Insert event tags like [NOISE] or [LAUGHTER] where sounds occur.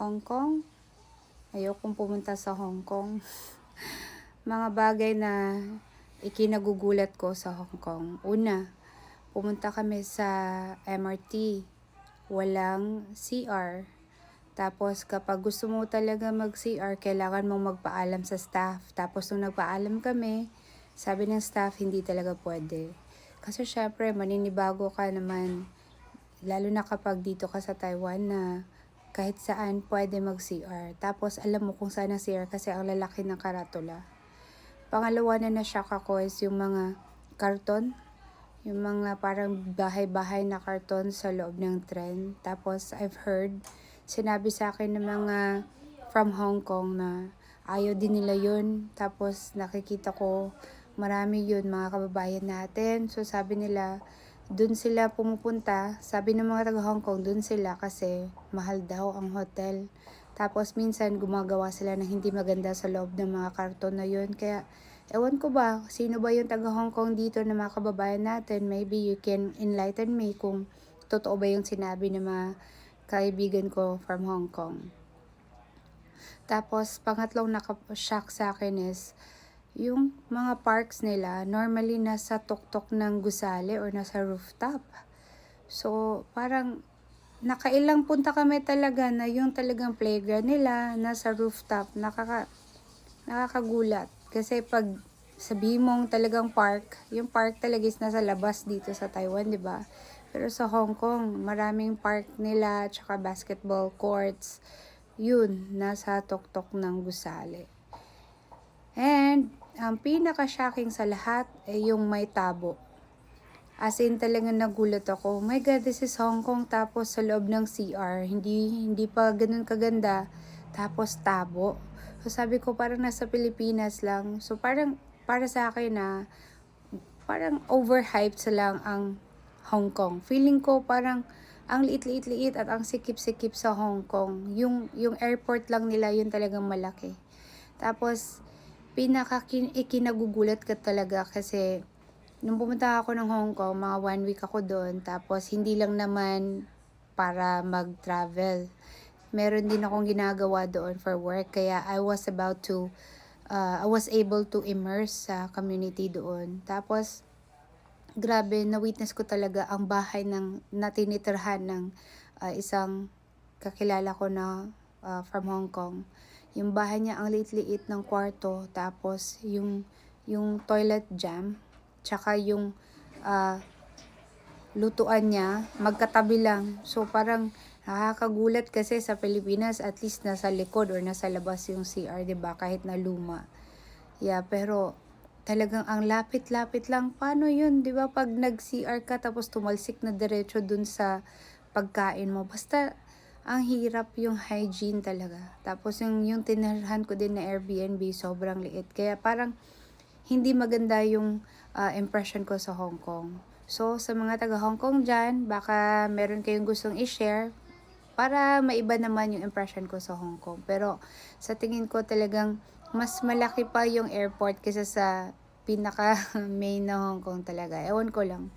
Hong Kong. Ayokong pumunta sa Hong Kong. [LAUGHS] Mga bagay na ikinagugulat ko sa Hong Kong. Una, pumunta kami sa MRT. Walang CR. Tapos kapag gusto mo talaga mag-CR, kailangan mong magpaalam sa staff. Tapos nung nagpaalam kami, sabi ng staff, hindi talaga pwede. Kasi syempre, maninibago ka naman. Lalo na kapag dito ka sa Taiwan na kahit saan pwede mag-CR. Tapos alam mo kung saan ang CR kasi ang lalaki ng karatula. Pangalawa na na-shock ako is yung mga karton. Yung mga parang bahay-bahay na karton sa loob ng tren. Tapos I've heard, sinabi sa akin ng mga from Hong Kong na ayaw din nila yun. Tapos nakikita ko marami yun mga kababayan natin. So sabi nila, dun sila pumupunta. Sabi ng mga taga Hong Kong, dun sila kasi mahal daw ang hotel. Tapos minsan gumagawa sila ng hindi maganda sa loob ng mga karton na yun. Kaya ewan ko ba, sino ba yung taga Hong Kong dito na mga kababayan natin? Maybe you can enlighten me kung totoo ba yung sinabi ng mga kaibigan ko from Hong Kong. Tapos pangatlong naka-shock sa akin is yung mga parks nila normally nasa tuktok ng gusali or nasa rooftop. So, parang nakailang punta kami talaga na yung talagang playground nila nasa rooftop. Nakaka, nakakagulat. Kasi pag sabihin mong talagang park, yung park talaga is nasa labas dito sa Taiwan, di ba? Pero sa Hong Kong, maraming park nila, tsaka basketball courts. Yun, nasa tuktok ng gusali. And, ang pinaka-shocking sa lahat ay yung may tabo. As in talagang nagulat ako, my God, this is Hong Kong tapos sa loob ng CR, hindi, hindi pa ganun kaganda, tapos tabo. So sabi ko parang nasa Pilipinas lang. So parang para sa akin na parang overhyped sa lang ang Hong Kong. Feeling ko parang ang liit-liit-liit at ang sikip-sikip sa Hong Kong. Yung, yung airport lang nila, yun talagang malaki. Tapos, pinaka ikinagugulat ka talaga kasi nung pumunta ako ng Hong Kong, mga one week ako doon. Tapos, hindi lang naman para mag-travel. Meron din akong ginagawa doon for work. Kaya, I was about to, uh, I was able to immerse sa community doon. Tapos, grabe, na-witness ko talaga ang bahay ng natinitirhan ng uh, isang kakilala ko na uh, from Hong Kong. Yung bahay niya ang liit-liit ng kwarto, tapos yung yung toilet jam, tsaka yung uh, lutuan niya, magkatabi lang. So parang nakakagulat kasi sa Pilipinas at least nasa likod or nasa labas yung CR, 'di ba? Kahit na luma. Yeah, pero talagang ang lapit-lapit lang. Paano yun, di ba? Pag nag-CR ka tapos tumalsik na diretso dun sa pagkain mo. Basta, ang hirap yung hygiene talaga. Tapos yung, yung tinirhan ko din na Airbnb, sobrang liit. Kaya parang, hindi maganda yung uh, impression ko sa Hong Kong. So, sa mga taga Hong Kong dyan, baka meron kayong gustong i-share para maiba naman yung impression ko sa Hong Kong. Pero, sa tingin ko talagang mas malaki pa yung airport kaysa sa pinaka [LAUGHS] main na Hong Kong talaga. Ewan ko lang.